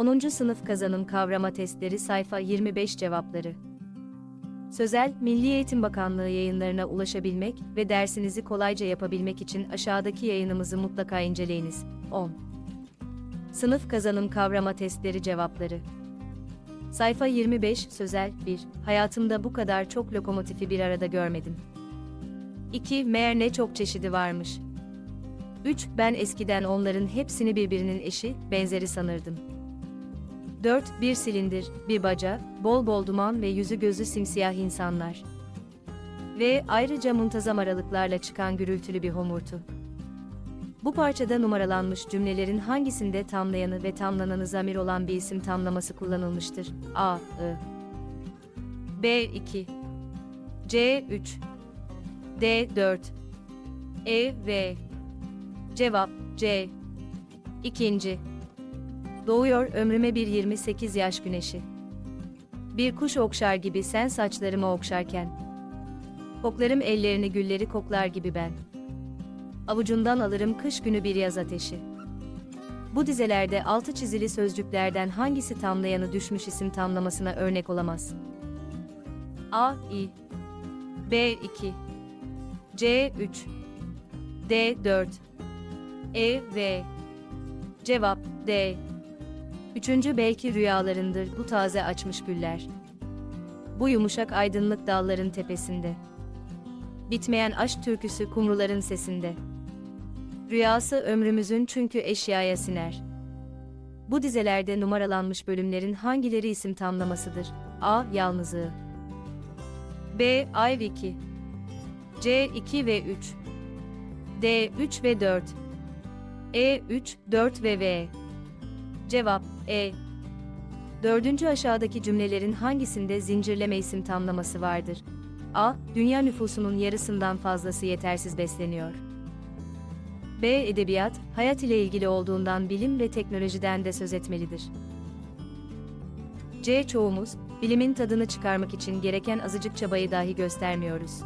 10. sınıf kazanım kavrama testleri sayfa 25 cevapları. Sözel, Milli Eğitim Bakanlığı yayınlarına ulaşabilmek ve dersinizi kolayca yapabilmek için aşağıdaki yayınımızı mutlaka inceleyiniz. 10. Sınıf kazanım kavrama testleri cevapları. Sayfa 25 Sözel 1. Hayatımda bu kadar çok lokomotifi bir arada görmedim. 2. Meğer ne çok çeşidi varmış. 3. Ben eskiden onların hepsini birbirinin eşi, benzeri sanırdım. 4. Bir silindir, bir baca, bol bol duman ve yüzü gözü simsiyah insanlar. Ve ayrıca muntazam aralıklarla çıkan gürültülü bir homurtu. Bu parçada numaralanmış cümlelerin hangisinde tamlayanı ve tamlananı zamir olan bir isim tamlaması kullanılmıştır? A, I. B, 2. C, 3. D, 4. E, V. Cevap, C. İkinci. Doğuyor ömrüme bir 28 yaş güneşi. Bir kuş okşar gibi sen saçlarımı okşarken. Koklarım ellerini gülleri koklar gibi ben. Avucundan alırım kış günü bir yaz ateşi. Bu dizelerde altı çizili sözcüklerden hangisi tamlayanı düşmüş isim tamlamasına örnek olamaz? A, I. B, 2. C, 3. D, 4. E, V. Cevap, D. Üçüncü belki rüyalarındır bu taze açmış güller. Bu yumuşak aydınlık dalların tepesinde. Bitmeyen aşk türküsü kumruların sesinde. Rüyası ömrümüzün çünkü eşyaya siner. Bu dizelerde numaralanmış bölümlerin hangileri isim tamlamasıdır? A. Yalnızlığı. B. Ay 2. C. 2 ve 3. D. 3 ve 4. E. 3, 4 ve V. Cevap E. Dördüncü aşağıdaki cümlelerin hangisinde zincirleme isim tamlaması vardır? A. Dünya nüfusunun yarısından fazlası yetersiz besleniyor. B. Edebiyat, hayat ile ilgili olduğundan bilim ve teknolojiden de söz etmelidir. C. Çoğumuz, bilimin tadını çıkarmak için gereken azıcık çabayı dahi göstermiyoruz.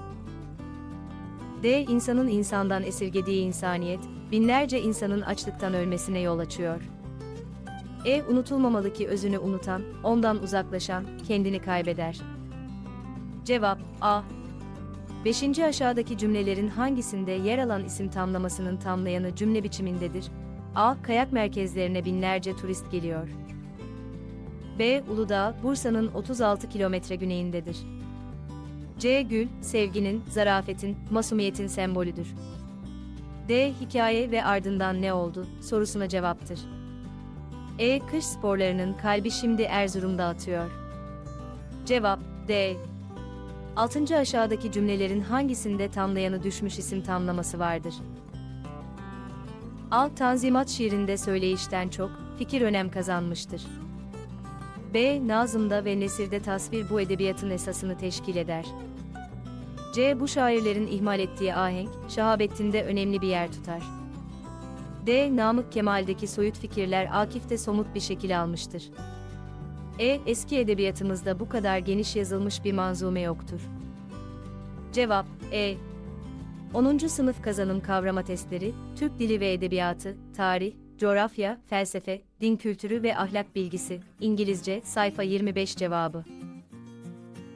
D. insanın insandan esirgediği insaniyet, binlerce insanın açlıktan ölmesine yol açıyor. E. Unutulmamalı ki özünü unutan, ondan uzaklaşan, kendini kaybeder. Cevap A. Beşinci aşağıdaki cümlelerin hangisinde yer alan isim tamlamasının tamlayanı cümle biçimindedir? A. Kayak merkezlerine binlerce turist geliyor. B. Uludağ, Bursa'nın 36 kilometre güneyindedir. C. Gül, sevginin, zarafetin, masumiyetin sembolüdür. D. Hikaye ve ardından ne oldu sorusuna cevaptır. E. Kış sporlarının kalbi şimdi Erzurum'da atıyor. Cevap D. Altıncı aşağıdaki cümlelerin hangisinde tamlayanı düşmüş isim tamlaması vardır? A. Tanzimat şiirinde söyleyişten çok, fikir önem kazanmıştır. B. Nazım'da ve Nesir'de tasvir bu edebiyatın esasını teşkil eder. C. Bu şairlerin ihmal ettiği ahenk, Şahabettin'de önemli bir yer tutar. D. Namık Kemal'deki soyut fikirler Akif'te somut bir şekil almıştır. E. Eski edebiyatımızda bu kadar geniş yazılmış bir manzume yoktur. Cevap E. 10. sınıf kazanım kavrama testleri, Türk Dili ve Edebiyatı, Tarih, Coğrafya, Felsefe, Din Kültürü ve Ahlak Bilgisi, İngilizce, sayfa 25 cevabı.